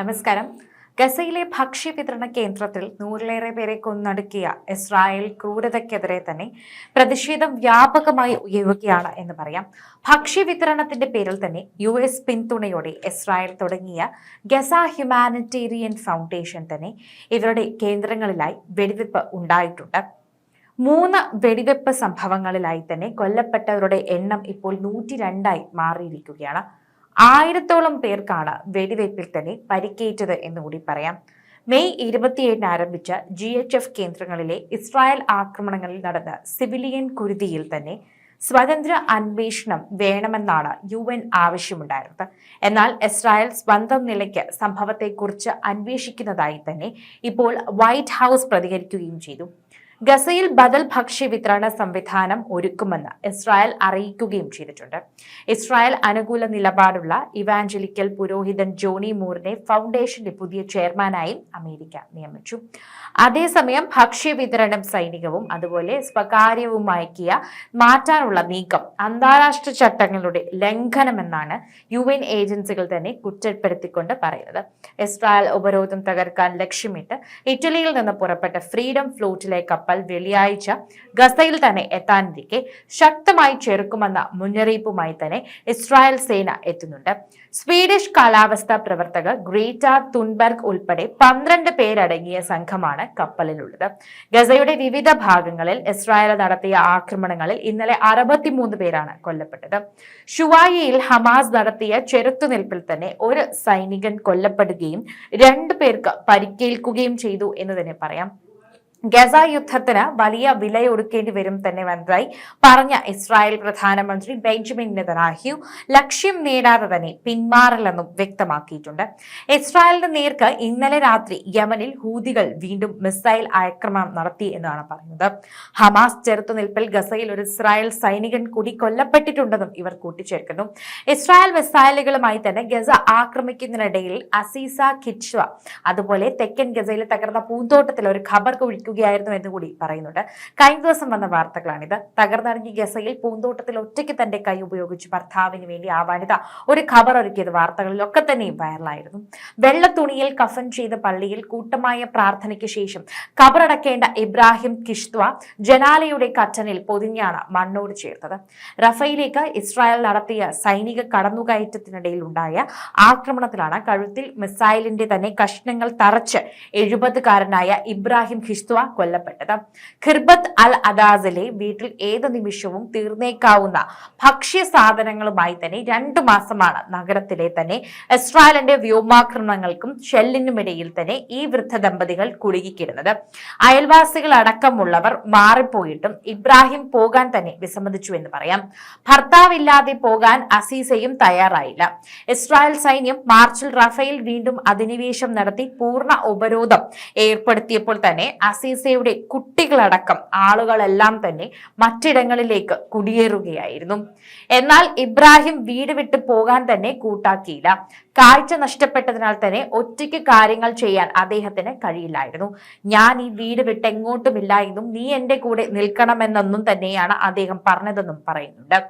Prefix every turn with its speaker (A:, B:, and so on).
A: നമസ്കാരം. ഗസയിലെ ഭക്ഷ്യ വിതരണ കേന്ദ്രത്തിൽ നൂറിലേറെ പേരെ കൊന്നടുക്കിയ ഇസ്രായേൽ ക്രൂരതയ്ക്കെതിരെ തന്നെ പ്രതിഷേധം വ്യാപകമായി ഉയരുകയാണ് എന്ന് പറയാം. ഭക്ഷ്യ വിതരണത്തിന്റെ പേരിൽ തന്നെ യു എസ് പിന്തുണയോടെ ഇസ്രായേൽ തുടങ്ങിയ ഗസ ഹ്യൂമാനിറ്റേറിയൻ ഫൗണ്ടേഷൻ തന്നെ ഇവരുടെ കേന്ദ്രങ്ങളിലായി വെടിവെപ്പ് ഉണ്ടായിട്ടുണ്ട്. മൂന്ന് വെടിവെപ്പ് സംഭവങ്ങളിലായി തന്നെ കൊല്ലപ്പെട്ടവരുടെ എണ്ണം ഇപ്പോൾ നൂറ്റി രണ്ടായി മാറിയിരിക്കുകയാണ്. ആയിരത്തോളം പേർക്കാണ് വെടിവയ്പിൽ തന്നെ പരിക്കേറ്റത് എന്നുകൂടി പറയാം. മെയ് ഇരുപത്തിയേഴിന് ആരംഭിച്ച ജി എച്ച് എഫ് കേന്ദ്രങ്ങളിലെ ഇസ്രായേൽ ആക്രമണങ്ങളിൽ നടന്ന സിവിലിയൻ കുരുതിയിൽ തന്നെ സ്വതന്ത്ര അന്വേഷണം വേണമെന്നാണ് യു എൻ ആവശ്യമുണ്ടായിരുന്നത്. എന്നാൽ ഇസ്രായേൽ സ്വന്തം നിലയ്ക്ക് സംഭവത്തെക്കുറിച്ച് അന്വേഷിക്കുന്നതായി തന്നെ ഇപ്പോൾ വൈറ്റ് ഹൗസ് പ്രതികരിക്കുകയും ചെയ്തു. ഗസയിൽ ബദൽ ഭക്ഷ്യ വിതരണ സംവിധാനം ഒരുക്കുമെന്ന് ഇസ്രായേൽ അറിയിക്കുകയും ചെയ്തിട്ടുണ്ട്. ഇസ്രായേൽ അനുകൂല നിലപാടുള്ള ഇവാഞ്ചലിക്കൽ പുരോഹിതൻ ജോണി മൂറിനെ ഫൗണ്ടേഷന്റെ പുതിയ ചെയർമാനായും അമേരിക്ക നിയമിച്ചു. അതേസമയം ഭക്ഷ്യ വിതരണം സൈനികവും അതുപോലെ സ്വകാര്യവുമാക്കിയ മാറ്റാനുള്ള നീക്കം അന്താരാഷ്ട്ര ചട്ടങ്ങളുടെ ലംഘനമെന്നാണ് യു എൻ ഏജൻസികൾ തന്നെ കുറ്റപ്പെടുത്തിക്കൊണ്ട് പറയുന്നത്. ഇസ്രായേൽ ഉപരോധം തകർക്കാൻ ലക്ഷ്യമിട്ട് ഇറ്റലിയിൽ നിന്ന് പുറപ്പെട്ട ഫ്രീഡം ഫ്ലോട്ടിലെ കപ്പൽ വെള്ളിയാഴ്ച ഗസയിൽ തന്നെ എത്താനിരിക്കെ ശക്തമായി ചെറുക്കുമെന്ന മുന്നറിയിപ്പുമായി തന്നെ ഇസ്രായേൽ സേന എത്തുന്നുണ്ട്. സ്വീഡിഷ് കാലാവസ്ഥാ പ്രവർത്തകർ ഗ്രേറ്റ തുൻബർഗ് ഉൾപ്പെടെ പന്ത്രണ്ട് പേരടങ്ങിയ സംഘമാണ് കപ്പലിലുള്ളത്. ഗസയുടെ വിവിധ ഭാഗങ്ങളിൽ ഇസ്രായേൽ നടത്തിയ ആക്രമണങ്ങളിൽ ഇന്നലെ അറുപത്തിമൂന്ന് പേരാണ് കൊല്ലപ്പെട്ടത്. ഷുവായിയിൽ ഹമാസ് നടത്തിയ ചെറുത്തുനിൽപ്പിൽ തന്നെ ഒരു സൈനികൻ കൊല്ലപ്പെടുകയും രണ്ടു പേർക്ക് പരിക്കേൽക്കുകയും ചെയ്തു എന്ന് തന്നെ പറയാം. ഗസ യുദ്ധത്തിന് വലിയ വിലയൊടുക്കേണ്ടി വരും തന്നെ വന്നതായി പറഞ്ഞ ഇസ്രായേൽ പ്രധാനമന്ത്രി ബെഞ്ചമിൻ നെതനാഹ്യു ലക്ഷ്യം നേടാതെ തന്നെ പിന്മാറില്ലെന്നും വ്യക്തമാക്കിയിട്ടുണ്ട്. ഇസ്രായേലിന്റെ നേർക്ക് ഇന്നലെ രാത്രി യമനിൽ ഹൂതികൾ വീണ്ടും മിസൈൽ ആക്രമണം നടത്തി എന്നാണ് പറയുന്നത്. ഹമാസ് ചെറുത്തുനിൽപ്പിൽ ഗസയിൽ ഒരു ഇസ്രായേൽ സൈനികൻ കൂടി കൊല്ലപ്പെട്ടിട്ടുണ്ടെന്നും ഇവർ കൂട്ടിച്ചേർക്കുന്നു. ഇസ്രായേൽ മിസൈലുകളുമായി തന്നെ ഗസ ആക്രമിക്കുന്നതിനിടയിൽ അസീസ കിച്വ അതുപോലെ തെക്കൻ ഗസയിലെ തകർന്ന പൂന്തോട്ടത്തിൽ ഒരു ഖബർ കുഴിക്കും ഉപയോഗിക്കുകയായിരുന്നു എന്ന് കൂടി പറയുന്നുണ്ട്. കഴിഞ്ഞ ദിവസം വന്ന വാർത്തകളാണിത്. തകർന്നറിഞ്ഞ ഗസയിൽ പൂന്തോട്ടത്തിൽ ഒറ്റയ്ക്ക് തന്റെ കൈ ഉപയോഗിച്ച് ഭർത്താവിന് വേണ്ടി ആ വനിത ഒരു ഖബർ ഒരുക്കിയത് വാർത്തകളിലൊക്കെ തന്നെയും വൈറലായിരുന്നു. വെള്ള തുണിയിൽ കഫൻ ചെയ്ത പള്ളിയിൽ കൂട്ടമായ പ്രാർത്ഥനയ്ക്ക് ശേഷം ഖബറടക്കേണ്ട ഇബ്രാഹിം കിഷ്ത്വ ജനാലയുടെ കറ്റനിൽ പൊതിഞ്ഞാണ് മണ്ണോട് ചേർത്തത്. റഫയിലേക്ക് ഇസ്രായേൽ നടത്തിയ സൈനിക കടന്നുകയറ്റത്തിനിടയിൽ ഉണ്ടായ ആക്രമണത്തിലാണ് കഴുത്തിൽ മിസൈലിന്റെ തന്നെ കഷ്ണങ്ങൾ തറച്ച് എഴുപതുകാരനായ ഇബ്രാഹിം ഖിസ്ത്വ കൊല്ലപ്പെട്ടത്. ഖിർബത്ത് അൽ അദാസിലെ വീട്ടിൽ ഏത് നിമിഷവും തീർന്നേക്കാവുന്ന ഭക്ഷ്യ സാധനങ്ങളുമായി തന്നെ രണ്ടു മാസമാണ് നഗരത്തിലെ തന്നെ ഇസ്രായേലിന്റെ വ്യോമാക്രമണങ്ങൾക്കും ഷെല്ലിനുമിടയിൽ തന്നെ ഈ വൃദ്ധ ദമ്പതികൾ കുടുങ്ങിക്കിരുന്നത്. അയൽവാസികൾ അടക്കമുള്ളവർ മാറിപ്പോയിട്ടും ഇബ്രാഹിം പോകാൻ തന്നെ വിസമ്മതിച്ചു എന്ന് പറയാം. ഭർത്താവില്ലാതെ പോകാൻ അസീസയും തയ്യാറായില്ല. ഇസ്രായേൽ സൈന്യം മാർച്ചിൽ റഫേൽ വീണ്ടും അധിനിവേശം നടത്തി പൂർണ ഉപരോധം ഏർപ്പെടുത്തിയപ്പോൾ തന്നെ അസീസയുടെ കുട്ടികളടക്കം ആളുകളെല്ലാം തന്നെ മറ്റിടങ്ങളിലേക്ക് കുടിയേറുകയായിരുന്നു. എന്നാൽ ഇബ്രാഹിം വീട് വിട്ട് പോകാൻ തന്നെ കൂട്ടാക്കിയില്ല. കാഴ്ച നഷ്ടപ്പെട്ടതിനാൽ തന്നെ ഒറ്റയ്ക്ക് കാര്യങ്ങൾ ചെയ്യാൻ അദ്ദേഹത്തിന് കഴിയില്ലായിരുന്നു. ഞാൻ ഈ വീട് വിട്ട് എങ്ങോട്ടുമില്ല എന്നും നീ എന്റെ കൂടെ നിൽക്കണമെന്നൊന്നും തന്നെയാണ് അദ്ദേഹം പറഞ്ഞതെന്നും പറയുന്നുണ്ട്.